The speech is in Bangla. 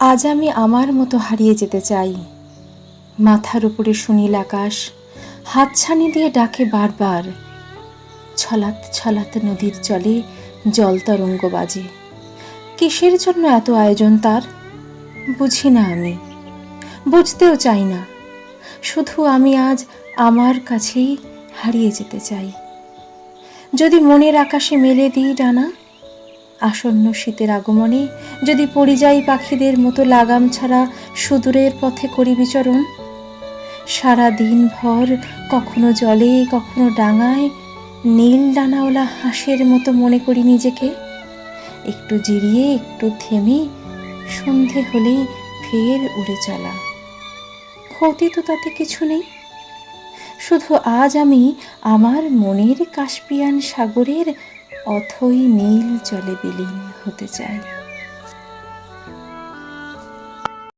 আজ আমি আমার মতো হারিয়ে যেতে চাই। মাথার উপরে সুনীল আকাশ, হাতছানি দিয়ে ডাকে বারবার। ছলাত ছলাত নদীর জলে জল তরঙ্গ বাজে। কিসের জন্য এত আয়োজন তার? বুঝি না আমি। বুঝতেও চাই না। শুধু আমি আজ আমার কাছেই হারিয়ে যেতে চাই। যদি মনের আকাশে মেলে দিই ডানা আসন্ন শীতের আগমনে যদি পরিযায়ী পাখিদের মতো লাগাম ছাড়া সুদূরের পথে করি বিচরণ সারা দিন ভর কখনো জলে, কখনো ডাঙায় নীল ডানাওয়ালা হাঁসের মতো মনে করি নিজেকে। একটু জিরিয়ে, একটু থেমে সন্ধে হলেই ফের উড়ে চলা। ক্ষতি তো তাতে কিছু নেই। শুধু আজ আমি আমার মনের কাশপিয়ান সাগরের অথই নীল জলে বিলীন হতে চাই